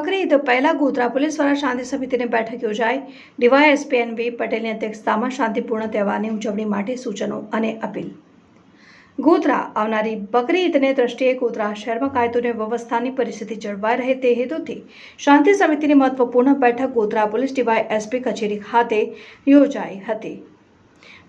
બકરી ઈદ પહેલા ગોધરા પોલીસ દ્વારા શાંતિ સમિતિની બેઠક યોજાઈ. ડીવાયએસપી એન વી પટેલની અધ્યક્ષતામાં શાંતિપૂર્ણ તહેવારની ઉજવણી માટે સૂચનો અને અપીલ. ગોધરા આવનારી બકરી ઈદને દ્રષ્ટિએ ગોધરા શહેરમાં કાયદો અને વ્યવસ્થાની પરિસ્થિતિ જળવાઈ રહે તે હેતુથી શાંતિ સમિતિની મહત્વપૂર્ણ બેઠક ગોધરા પોલીસ ડીવાય એસપી કચેરી ખાતે યોજાઈ હતી.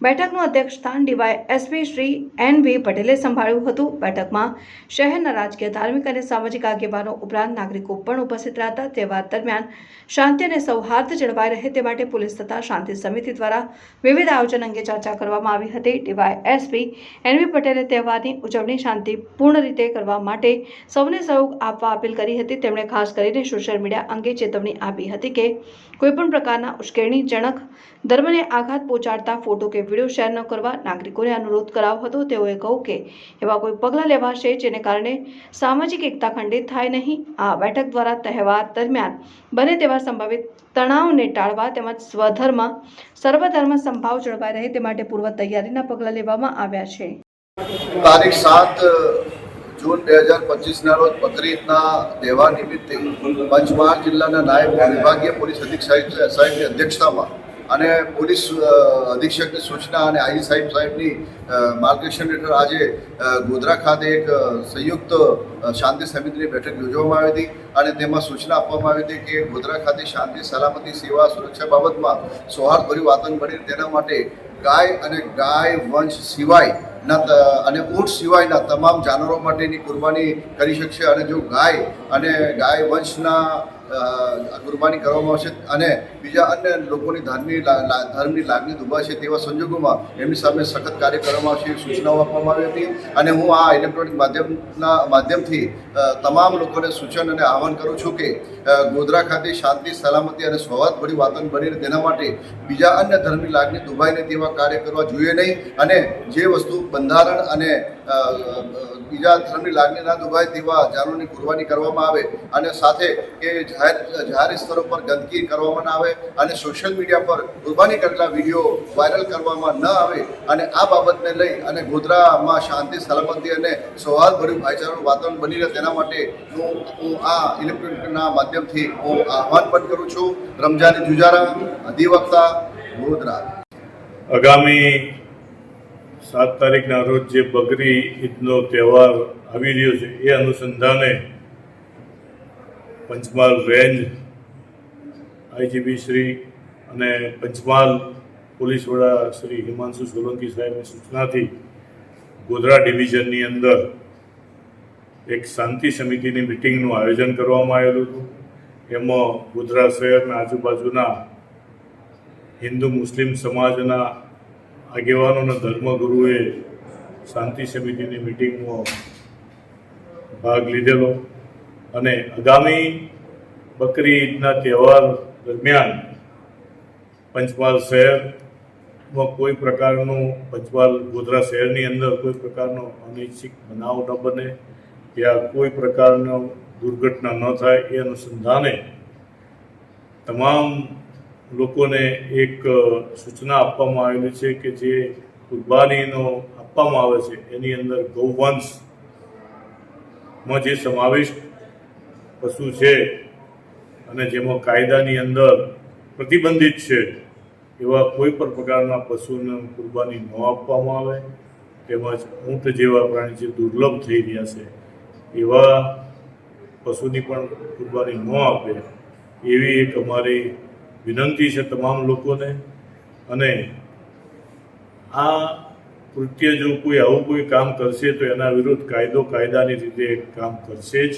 બેઠકનું અધ્યક્ષસ્થાન DY SP Shri N V પટેલે સંભાળ્યું હતું. બેઠકમાં શહેરના રાજકીય, ધાર્મિક અને સામાજિક આગેવાનો ઉપરાંત નાગરિકો પણ ઉપસ્થિત રહ્યા હતા તહેવાર દરમિયાન શાંતિ અને સૌહાર્દ જળવાઈ રહે તે માટે પોલીસ તથા શાંતિ સમિતિ દ્વારા વિવિધ આયોજન અંગે ચર્ચા કરવામાં આવી હતી. ડીવાય એસપી એન વી પટેલે તહેવારની ઉજવણી શાંતિપૂર્ણ રીતે કરવા માટે સૌને સહયોગ આપવા અપીલ કરી હતી. તેમણે ખાસ કરીને સોશિયલ મીડિયા અંગે ચેતવણી આપી હતી કે કોઈપણ પ્રકારના ઉશ્કેરણીજનક ધર્મને આઘાત પહોંચાડતા ફોટો કે વીડિયો શેર ન કરવા નાગરિકોને અનુરોધ કરાવ્યો હતો. તેઓએ કહ્યું કે એવા કોઈ પગલાં લેવાશે જેને કારણે સામાજિક એકતા ખંડિત થાય નહીં. આ બેઠક દ્વારા તહેવાર દરમિયાન બને તેવા સંભવિત તણાવને ટાળવા તેમજ સ્વધર્મ, સર્વધર્મ સંભાવ જળવાઈ રહે તે માટે પૂર્વ તૈયારીના પગલાં લેવામાં આવ્યા છે. તારીખ સાત, જૂન બે હજાર પચીસના રોજ બકરીદના તહેવાર નિમિત્તે પંચમહાલ જિલ્લાના નાયબ વિભાગીય પોલીસ અધિક સાહેબની અધ્યક્ષતામાં અને પોલીસ અધિક્ષકની સૂચના અને આઈ સાહેબ સાહેબની માર્ગદર્શન હેઠળ આજે ગોધરા ખાતે એક સંયુક્ત શાંતિ સમિતિની બેઠક યોજવામાં આવી હતી અને તેમાં સૂચના આપવામાં આવી હતી કે ગોધરા ખાતે શાંતિ, સલામતી, સેવા, સુરક્ષા બાબતમાં સૌહાર્દભર્યું વાતાવરણ બને તેના માટે ગાય અને ગાય વંશ સિવાયના અને ઊંટ સિવાયના તમામ જાનવરો માટેની કુરબાની કરી શકશે અને જો ગાય અને ગાય વંશના કુરબાની કરવામાં આવશે અને બીજા અન્ય લોકોની લા- ધર્મની લાગણી દુભાશે તેવા સંજોગોમાં એમની સામે સખત કાર્ય કરવામાં આવશે એવી સૂચનાઓ આપવામાં આવી હતી. અને હું આ ઇલેક્ટ્રોનિક માધ્યમના માધ્યમથી તમામ લોકોને સૂચન અને આહવાન કરું છું કે ગોધરા ખાતે શાંતિ, સલામતી અને સૌહાર્દભરી વાતાવરણ રહે તેના માટે બીજા અન્ય ધર્મની લાગણી દુભાઈને તેવા કાર્ય કરવા જોઈએ નહીં. અને જે વસ્તુ બંધારણ અને બીજા ધર્મની લાગણી ના દુભાય તેવા જાનોની કુરબાની કરવામાં આવે અને સાથે કે જાહેર જાહેર સ્તરો પર ગંદકી કરવામાં ના આવે અને સોશિયલ મીડિયા પર કુરબાની કરેલા વીડિયો વાયરલ કરવામાં ન આવે અને આ બાબતને લઈ અને ગોધરામાં શાંતિ, સલામતી અને સૌહાર્દભર્યું ભાઈચારાનું વાતાવરણ બની રહે તેના માટે હું હું આ ઇલેક્ટ્રોનિકના માધ્યમથી હું આહવાન પણ કરું છું. રમજાની જુજારા અધિવક્તા ગોધરા. આગામી સાત તારીખના રોજ જે બકરી ઈદનો તહેવાર આવી રહ્યો છે, એ અનુસંધાને પંચમહાલ રેન્જ આઈજીપી શ્રી અને પંચમહાલ પોલીસ વડા શ્રી હિમાંશુ સોલંકી સાહેબની સૂચનાથી ગોધરા ડિવિઝનની અંદર એક શાંતિ સમિતિની મિટિંગનું આયોજન કરવામાં આવેલું હતું. એમાં ગોધરા શહેરના આજુબાજુના હિન્દુ મુસ્લિમ સમાજના આગેવાનો અને ધર્મગુરુએ શાંતિ સમિતિની મિટિંગમાં ભાગ લીધેલો અને આગામી બકરી ઈદના તહેવાર દરમિયાન પંચમહાલ શહેરમાં કોઈ પ્રકારનું, પંચમહાલ ગોધરા શહેરની અંદર કોઈ પ્રકારનો અનિચ્છિક બનાવ ન બને, ત્યાં કોઈ પ્રકારનો દુર્ઘટના ન થાય, એ અનુસંધાને તમામ લોકોને એક સૂચના આપવામાં આવેલી છે કે જે કુરબાનીનો આપવામાં આવે છે, એની અંદર ગૌવંશમાં જે સમાવિષ્ટ પશુ છે અને જેમાં કાયદાની અંદર પ્રતિબંધિત છે, એવા કોઈ પણ પ્રકારના પશુને કુરબાની ન આપવામાં આવે. તેમજ ઊંટ જેવા પ્રાણી જે દુર્લભ થઈ રહ્યા છે, એવા પશુની પણ કુરબાની ન આપે. એવી એક અમારી વિનંતી છે તમામ લોકોને. અને આ કૃત્ય જો કોઈ આવું કોઈ કામ કરશે તો એના વિરુદ્ધ કાયદો કાયદાની રીતે કામ કરશે જ.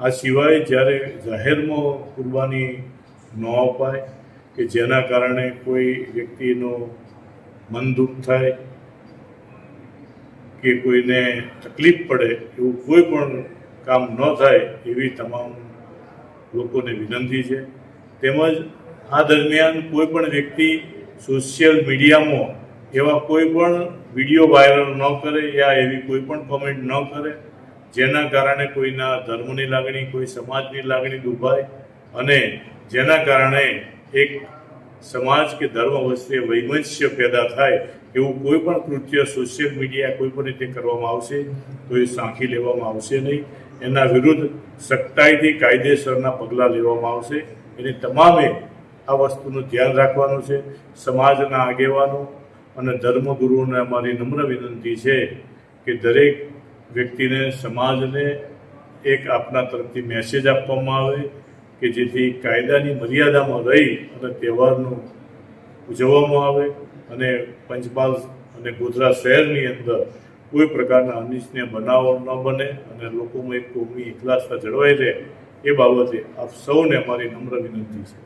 આ સિવાય જ્યારે જાહેરમાં કુરબાની ન અપાય કે જેના કારણે કોઈ વ્યક્તિનો મન દુઃખ થાય કે કોઈને તકલીફ પડે એવું કોઈ પણ કામ ન થાય એવી તમામ લોકોને વિનંતી છે. તેમજ આ દરમિયાન કોઈ પણ વ્યક્તિ સોશિયલ મીડિયામાં એવા કોઈ પણ વીડિયો વાયરલ ન કરે યા એવી કોઈ પણ કોમેન્ટ ન કરે, જેના કારણે કોઈના ધર્મની લાગણી, કોઈ સમાજની લાગણી દુભાય અને જેના કારણે એક સમાજ કે ધર્મ વચ્ચે વૈમનસ્ય પેદા થાય એવું કોઈ પણ કૃત્ય સોશિયલ મીડિયા કોઈ પણ રીતે કરવામાં આવશે, તો એ સાંખી લેવામાં આવશે નહીં. એના વિરુદ્ધ સખ્તાઈથી કાયદેસરના પગલાં લેવામાં આવશે. એની તમામે આ વસ્તુનું ધ્યાન રાખવાનું છે. સમાજના આગેવાનો અને ધર્મગુરુઓને અમારી નમ્ર વિનંતી છે કે દરેક વ્યક્તિને સમાજને એક આપના તરફથી મેસેજ આપવામાં આવે કે જેથી કાયદાની મર્યાદામાં રહી અને તહેવારનું ઉજવવામાં આવે અને પંચમહાલ અને ગોધરા શહેરની અંદર કોઈ પ્રકારના અનિચ્છનીય બનાવો ન બને અને લોકોમાં એક કોમી એકલાસતા જળવાઈ રહે એ બાબતે આપ સૌને અમારી નમ્ર વિનંતી છે.